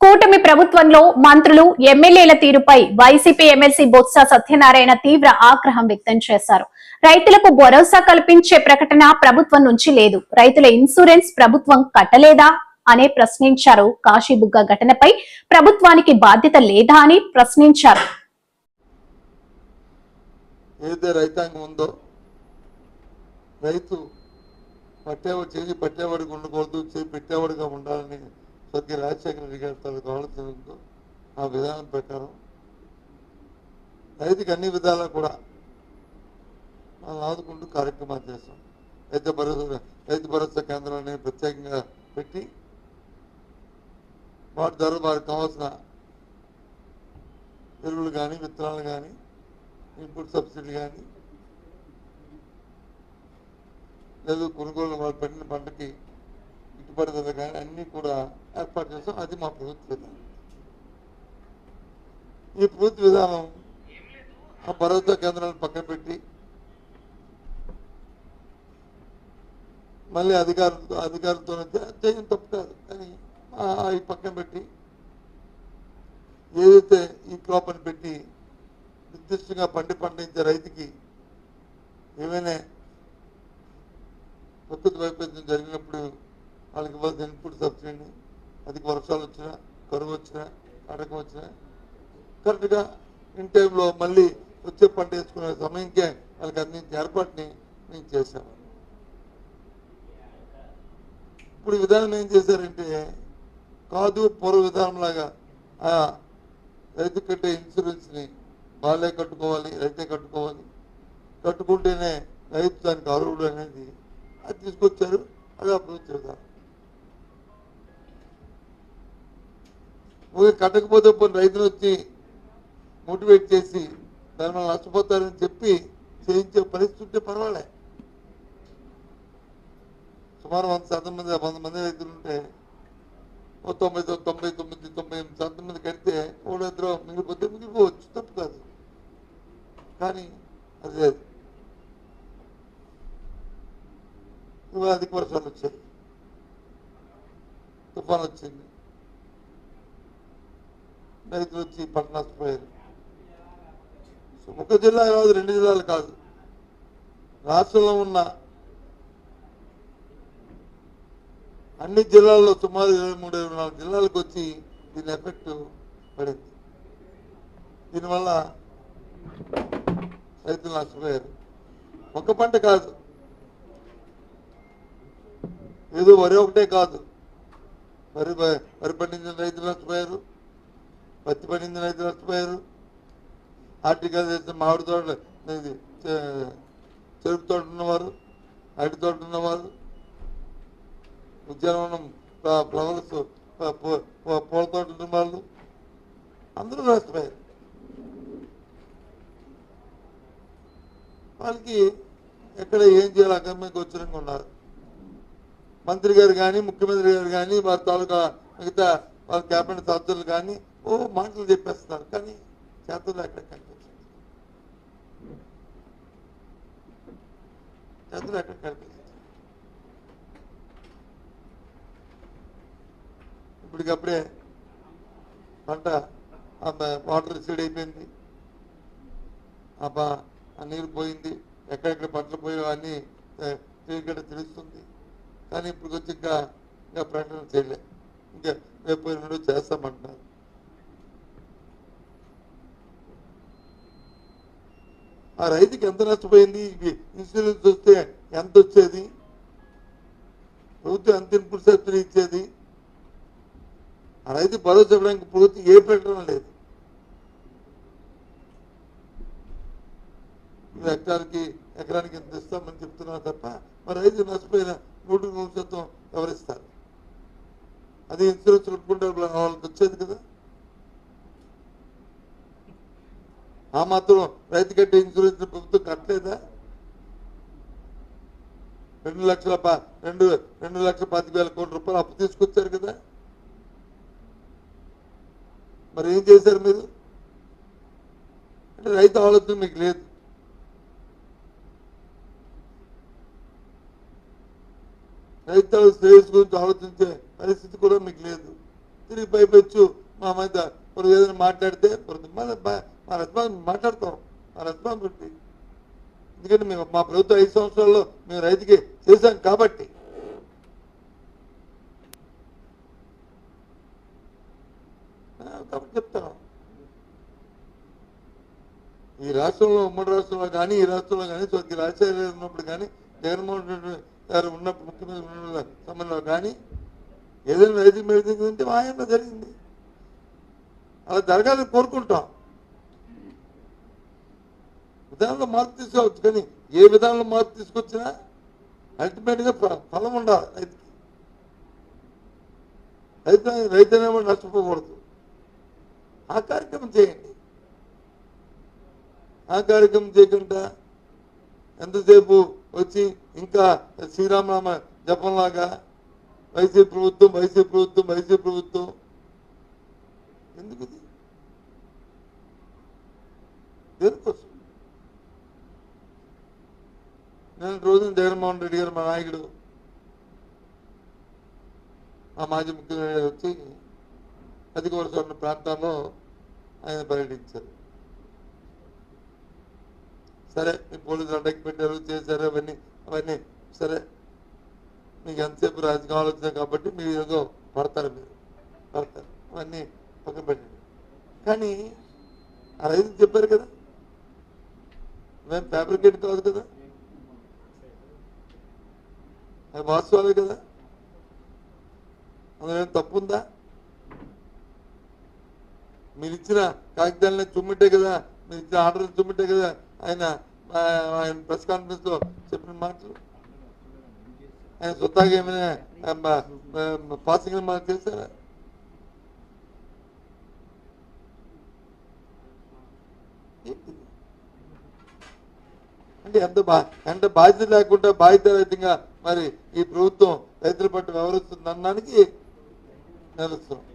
కూటమి ప్రభుత్వంలో మంత్రులు ఎమ్మెల్యేల తీరుపై వైసీపీ ఎమ్మెల్సీ బొత్స సత్యనారాయణ తీవ్ర ఆగ్రహం వ్యక్తం చేశారు. రైతులకు భరోసా కల్పించే ప్రకటన ప్రభుత్వం నుంచి లేదు. రైతుల ఇన్సూరెన్స్ ప్రభుత్వం కట్టలేదా అనే ప్రశ్నించారు కాశీబుగ్గ ఘటనపై ప్రభుత్వానికి బాధ్యత లేదా అని ప్రశ్నించారు. ఏదైతే రైతాంగం ఉందో రైతు పట్టేవాడు చేసి పట్టేవాడికి ఉండకూడదు చేసి పెట్టేవాడిగా ఉండాలని స్వర్గీయ రాజశేఖర రెడ్డి గారి తనకు ఆ విధానం ప్రకారం రైతుకి అన్ని విధాలా కూడా మనం ఆదుకుంటూ కార్యక్రమాలు చేస్తాం. రైతు భరోసా రైతు భరోసా కేంద్రాన్ని ప్రత్యేకంగా పెట్టి వాటి ద్వారా వారికి కావాల్సిన ఎరువులు కానీ విత్తనాలు కానీ ఇన్పుట్ సబ్సిడీ కానీ లేదు కొనుగోలు వాళ్ళు పెట్టిన పంటకి గిట్టుబాటు కానీ అన్నీ కూడా ఏర్పాటు చేస్తాం. అది మా ప్రభుత్వ విధానం. ఈ ప్రభుత్వ విధానం ఆ భరోసా కేంద్రాలను పక్కన పెట్టి మళ్ళీ అధికారులతో అధికారులతో చేయడం తప్పు కాదు కానీ అవి పక్కన పెట్టి ఏదైతే ఈ క్రాప్ అని పెట్టి నిర్దిష్టంగా పండి పండించే రైతుకి ఏమైనా ప్రకృతి వైపరీత్యం జరిగినప్పుడు వాళ్ళకి ఇవ్వాల్సిన ఇన్పుట్ సబ్సిడీని అధిక వర్షాలు వచ్చినా కరువు వచ్చినా కటకం వచ్చినా కరెక్ట్గా ఇన్ టైంలో మళ్ళీ వచ్చే పంట వేసుకునే సమయంకే వాళ్ళకి అందించే ఏర్పాటుని మేము చేశాము ఇప్పుడు విధానం ఏం చేశారంటే కాదు పూర్వ విధానం లాగా ఆ రైతు కట్టే ఇన్సూరెన్స్ని వాళ్ళే కట్టుకోవాలి రైతే కట్టుకోవాలి. కట్టుకుంటేనే రైతు దానికి అర్హుడు అనేది అది తీసుకొచ్చారు అది అభివృద్ధి చేశారు కట్టకపోతే పోనీ రైతులు వచ్చి మోటివేట్ చేసి దాని మనం నష్టపోతారని చెప్పి చేయించే పరిస్థితి ఉంటే పర్వాలే. సుమారు వంద శాతం మంది వంద మంది రైతులు ఉంటే ఓ తొంభై తొంభై తొమ్మిది తొంభై ఎనిమిది శాతం మంది కడితే మూడు ఇద్దరు మిగిలిపోతే మిగిలిపోవచ్చు తప్పు కాదు. కానీ అది లేదు ఇవాళ అధిక వర్షాలు వచ్చాయి. తుఫాన్ వచ్చింది. రైతులు వచ్చి పంట నష్టపోయారు సో ఒక జిల్లా కాదు రెండు జిల్లాలు కాదు. రాష్ట్రంలో ఉన్న అన్ని జిల్లాల్లో సుమారు ఇరవై మూడు ఇరవై నాలుగు జిల్లాలకు వచ్చి దీని ఎఫెక్ట్ పడింది. దీనివల్ల రైతులు నష్టపోయారు. ఒక పంట కాదు. ఏదో వరి ఒకటే కాదు. వరి వరి పండించిన రైతులు నష్టపోయారు. పత్తి పడింది రైతులు నష్టపోయారు. ఆర్టికల్ మామిడి తోటలు చెరుకు తోట ఉన్నవారు అరటి తోట ఉన్నవారు ఉద్యానవనం ఫ్లవర్స్ పూల తోట ఉన్న వాళ్ళు అందరూ నష్టపోయారు. వాళ్ళకి ఎక్కడ ఏం చేయాలి అగమ్యకు వచ్చినంగా ఉన్నారు. మంత్రి గారు కానీ ముఖ్యమంత్రి గారు కానీ వారి తాలూకా మిగతా వారి క్యాబినెట్ సభ్యులు కానీ ఓ మాటలు చెప్పేస్తున్నారు కానీ చేతుల్లో ఎక్కడ కనిపించండి చేతులు ఎక్కడ కనిపించండి ఇప్పటికప్పుడే పంట ఆ వాటర్ సీడ్ అయిపోయింది. ఆ ఆ నీరు పోయింది. ఎక్కడెక్కడ పంటలు పోయో అన్ని క్లియర్గా తెలుస్తుంది. కానీ ఇప్పుడు వచ్చి ఇంకా ఇంకా ప్రకటన చేయలే. ఇంకా రేపు పోయినప్పుడు చేస్తామంటున్నారు. ఆ రైతుకి ఎంత నష్టపోయింది? ఇన్సూరెన్స్ వస్తే ఎంత వచ్చేది? ప్రభుత్వం ఎంత ఇన్పుట్ సబ్సిడీ ఇచ్చేది? ఆ రైతు భరోసా చెప్పడానికి ప్రభుత్వం ఏ ప్రకటన లేదు. ఇది ఎకరానికి ఎకరానికి ఎంత ఇస్తామని చెప్తున్నారు తప్ప మరి రైతు నష్టపోయిన నూటికి నూరు శాతం ఎవరిస్తారు? అది ఇన్సూరెన్స్ కట్టుకుంటే వాళ్ళకి వచ్చేది కదా. ఆ మాత్రం రైతు కట్టే ఇన్సూరెన్స్ ప్రభుత్వం కట్టలేదా? రెండు లక్షల రెండు రెండు లక్షల పాతిక వేల కోట్ల రూపాయలు అప్పు తీసుకొచ్చారు కదా? మరి ఏం చేశారు మీరు? అంటే రైతు ఆలోచన మీకు లేదు. రైతు శ్రేయస్ గురించి ఆలోచించే పరిస్థితి కూడా మీకు లేదు. తిరిగి పైపెచ్చు మా మీద. ఏదైనా మాట్లాడితే మన మా రెస్పాన్స్ మాట్లాడతాం. మా రెస్పాన్సిబిలిటీ ఎందుకంటే మేము మా ప్రభుత్వం ఐదు సంవత్సరాల్లో మేము రైతుకి చేశాం కాబట్టి. కాబట్టి చెప్తాను. ఈ రాష్ట్రంలో ఉమ్మడి రాష్ట్రంలో కానీ ఈ రాష్ట్రంలో కానీ స్వర్గీయ రాజశేఖర ఉన్నప్పుడు కానీ జగన్మోహన్ రెడ్డి గారు ఉన్నప్పుడు ముఖ్యమంత్రి ఉన్న సమయంలో కానీ ఏదైనా రైతు మీద జరిగిందంటే మా ఆయనలో జరిగింది. అలా జరగాలని కోరుకుంటాం. విధానంలో మార్పు తీసుకోవచ్చు కానీ ఏ విధానంలో మార్పు తీసుకొచ్చినా అల్టిమేట్గా ఫలం ఉండాలి రైతుకి. రైతు రైతు అనేవాడు నష్టపోకూడదు. ఆ కార్యక్రమం చేయండి. ఆ కార్యక్రమం చేయకుండా ఎంతసేపు వచ్చి ఇంకా శ్రీరామనామ జపంలాగా వైసీపీ ప్రభుత్వం వైసీపీ ప్రభుత్వం వైసీపీ ప్రభుత్వం. ఎందుకు ఇది? దేనికోసం? నేను రోజున జగన్మోహన్ రెడ్డి గారు మా నాయకుడు. మా మాజీ ముఖ్యమంత్రి వచ్చి అధిక వరుస ఉన్న ప్రాంతాల్లో ఆయన పర్యటించారు. సరే మీ పోలీసులు అడ్డకి పెట్టారు చేశారు అవన్నీ అవన్నీ సరే. మీకు ఎంతసేపు రాజకీయ ఆలోచన కాబట్టి మీరు ఏదో పడతారు మీరు. పడతారు. అవన్నీ పక్కన పెట్టండి. కానీ ఆ రైతు చెప్పారు కదా మేము ఫ్యాబ్రికేట్ కాదు కదా. అది వాస్తవాలే కదా? అందులో ఏం తప్పు ఉందా మీరు ఇచ్చిన కాగితాలని చుమ్మిటే కదా? మీరు ఇచ్చిన ఆర్డర్ చుమ్మిటే కదా? ఆయన ఆయన ప్రెస్ కాన్ఫరెన్స్లో చెప్పిన మాటలు? ఆయన సొత్తాగా ఏమైనా పాసింగ్ మనకు చేశారా? అంటే ఎంత బా అంటే బాధ్యత లేకుండా బాధ్యత రహితంగా మరి ఈ ప్రభుత్వం రైతుల పట్ల వ్యవహరిస్తుంది అనడానికి నిలుస్తున్నాం.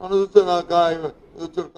మనం చూస్తే నాకు చూడు